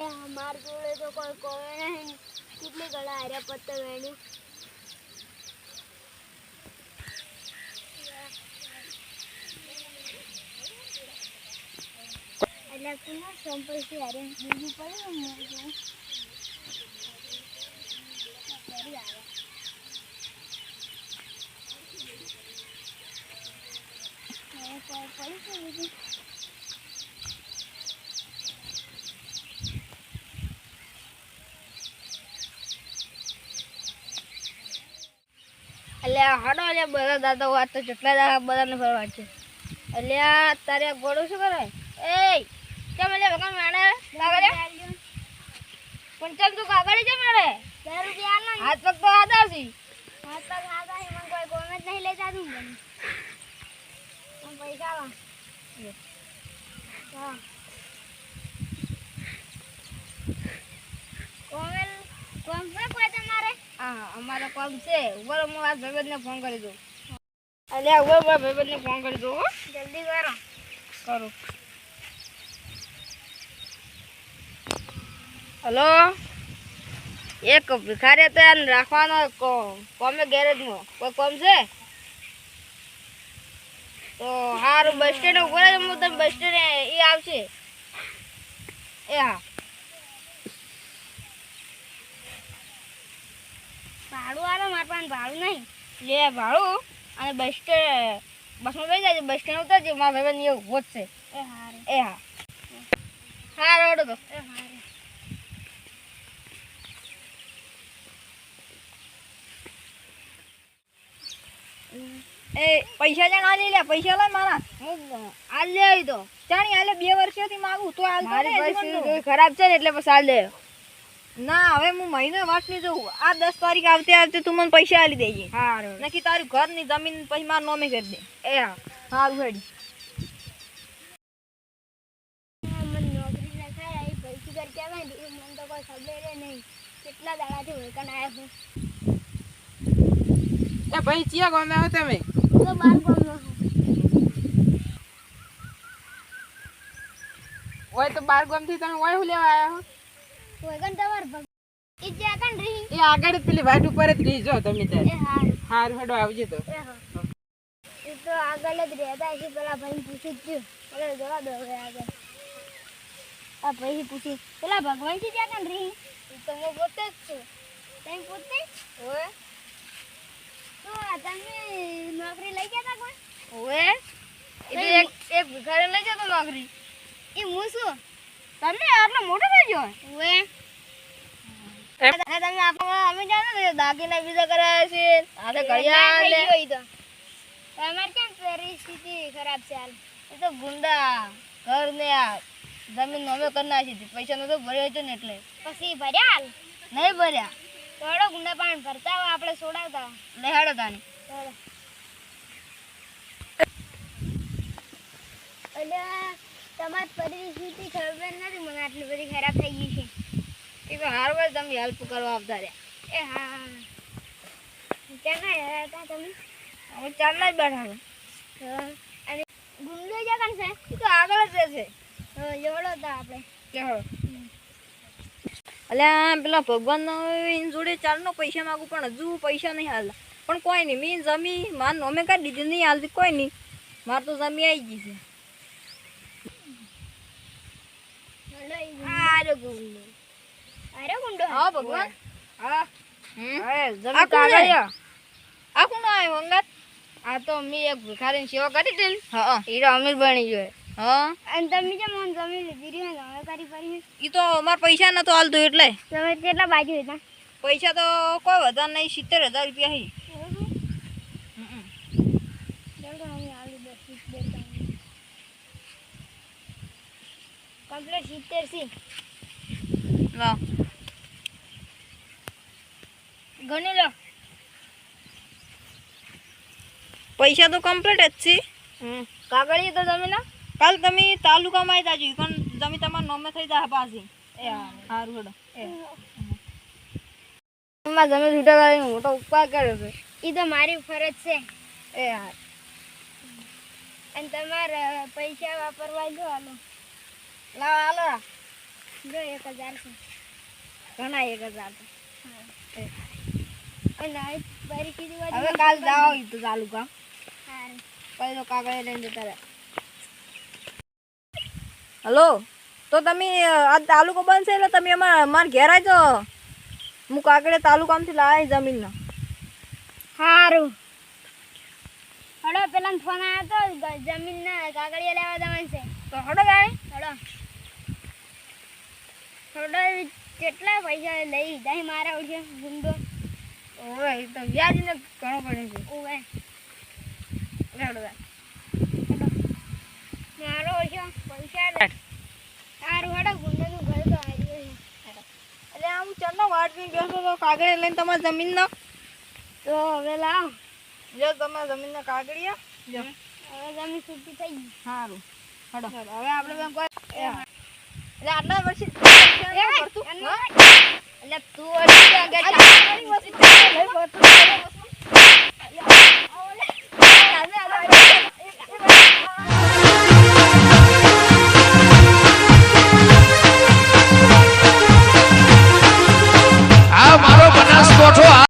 આ મારી કોઈ કોઈ નહીં. કેટલી ગળા હારે પત્તા વેણી એટલે કુના સંપર્કી હારે બીજી પડે ને મોર જો. ફરી આવે. હવે કોઈ છે હડો તો કાગળ છે મારે? હાથ પગ તો હાથ છી હાથ પગ જ નહીં લઈ જાતું પૈસા કોમેલ કોમ છે કોઈ તમારે? હા અમારે કોમ છે. ઉપર હું આ ભાઈબંધને ફોન કરી દઉં. અલ્યા ઉપર મારા ભાઈબંધને ફોન કરી દઉં હો. જલ્દી કરો. કરું. હલો? એક ભિખારી તો એને રાખવાનો કોમે ગેરેજમાં. કોઈ કોમ છે? તો સારું બસ સ્ટેન્ડ ઉપર જ હું તમે બસ સ્ટેન્ડ એ આવશે. એ હા. ભાડું આવે મારા પાસે ભાડું નહીં. લે ભાડું અને બસ સ્ટેન્ડ બસમાં બેસી જાય બસ સ્ટેન્ડ ઉતરજે મારા ભાઈ એવું ઊભો જ છે. એ હા એ હા. હા રોડ તો. એ હા એ પૈસા જાણ આલી લે પૈસા લાય મારા. હું આ લે આવી તો. ચાણી આલે બે વર્ષથી માંગુ તો આલતો મારી ખરાબ છે ને એટલે પછી આ લે. ના હવે હું મહિનો વાત નહીં જવું આ દસ તારીખ આવતે આવતે તું મને પૈસા આલી દેજે. હા રોડ નક્કી તારી ઘરની જમીન પછી મારા નોમે કરી દે. એ હા. સારું હેડી. મને નોકરી ના થાય આવી પૈસી કર કહેવાય ને એ મને તો કોઈ ખબર ય કેટલા દાડાથી વળકણ આવ્યા છું એ ભાઈ ચિયા ગામે આવો તમે? ઓય તો બાર ગામથી તમે ઓય હું લેવા આવ્યા હો? વળકણ તમાર ભગ ઈ જે આગળ રહી. એ આગળ પેલી વાટ ઉપર જ રહી જો તમે એ હા હાર હડો આવજે તો. એ એ તો આગળ જ રહેતા છે પેલા ભાઈ પૂછી જ પેલા જવા દો હવે આગળ. આ ભાઈ પૂછી પેલા ભગવાનજી જ્યાં કણ રહી? એ તો હું પોતે જ છું. તમે પોતે તમે નોકરી લઈ ગયા તા ઓએ એ તો એક એક ભિખારી લઈ જતો નોકરી. એ હું શું? તમે આટલો મોટો થઈ ગયો ઓએ તમે આપણે અમે જાણો ને દાગીના બીજા કરાયા છે આ તો ઘડિયાળ ને તમારે કેમ પરિસ્થિતિ ખરાબ છે હાલ? એ તો ગુંડા ઘર ને આ જમીન નોમે કરી નાખી હતી. પૈસા નતો ભર્યો હતો ને એટલે. પછી ભર્યા હાલ? નહીં ભર્યા. થોડો ગુંડા પાણી ભરતા હોય આપણે સોડાવતા લેહાડો તાને એટલે તમારી પરિસ્થિતિ ખબર નથી મને આટલી બધી ખરાબ થઈ ગઈ છે. એ તો હાર વાર તમે હેલ્પ કરવા આવતા રહ્યા. એ હા ક્યાં હતા તમે? અમે ચાલના જ બેઠા હતા અને ગુંડો જ્યાં છે? તો આગળ જ રહેશે. એવડો હતા આપણે. અલ્યા પેલા ભગવાન જોડે ચાલનો પૈસા માંગુ પણ હજુ પૈસા નહીં હાલતા. પણ કોઈ નહીં મેં જમી માર નોમે કાઢી દીધી નહીં હાલતી કોઈ નહીં. માર તો જમી આવી ગઈ છે. આરો ગુંડો. આરો ગુંડો હા ભગવાન. હા. આ કોણ કાગળિયા આ કોણ આવ્યો અંગાત? આ તો મેં એક ભિખારીની સેવા કરી હતી ને? હા. હીરો અમીર બની ગયો. હા? અને તમે જેમ મને જમી લીધી રહી કરી એ તો અમાર પૈસા નતો હાલતું એટલે. તમે કેટલા બાજુ હતા? પૈસા તો કોઈ વધારે નહીં સિત્તેર હજાર રૂપિયા હી. કમ્પ્લીટ સિત્તેર સી લાવ ગણી લો. પૈસા તો કમ્પ્લીટ જ છે. કાગળિયું તો તમે ના કાલ તમે તાલુકામાં આવી જાજો પણ તમે તમારા નોમે થઈ જાય પાછી. સારું હેડો. એમાં તમે છૂટા કરીને મોટો ઉપકાર કર્યો છે. એ તો મારી ફરજ છે. એ અને તમારે પૈસા વાપરવા જો હાલો. લાવ હાલો. જો એક હજાર છે. ઘણા એક હજાર તો. અને હવે કાલ જાઓ તો ચાલુ કામ પછી તો કાગળ લઈને જતા રહે. હલો? તો તમે આ તાલુકો બનશે એટલે તમે અમારા અમારા ઘેર આવજો હું કાકડે તાલુકામાંથી લાવી જમીનનો. હારું. હડો પેલા ફોન આવ્યો તો જમીન ના કાગળિયા લેવા જવાનું છે. તો હડો ભાઈ હડો હડો કેટલા પૈસા લઈ જાય મારા ઉઠે ગુંડો? ઓવે તો વ્યાજને ઘણો પડે છે. ઓવે. હડો જા. મારો ઓછો પૈસા. હારું હડો ગુંડોનું ઘર તો આવ્યું એટલે આમ ચડનો વાટ બી બેસો તો કાગળે લઈને તમારા જમીનનો. તો હવે લાવ. જો તમારા જમીનના કાગળિયા. જો હવે જમીન છૂટી થઈ ગઈ. સારું. હડો. હવે આપણે બેન કોઈ એટલે આટલા વર્ષે એટલે તું આગળ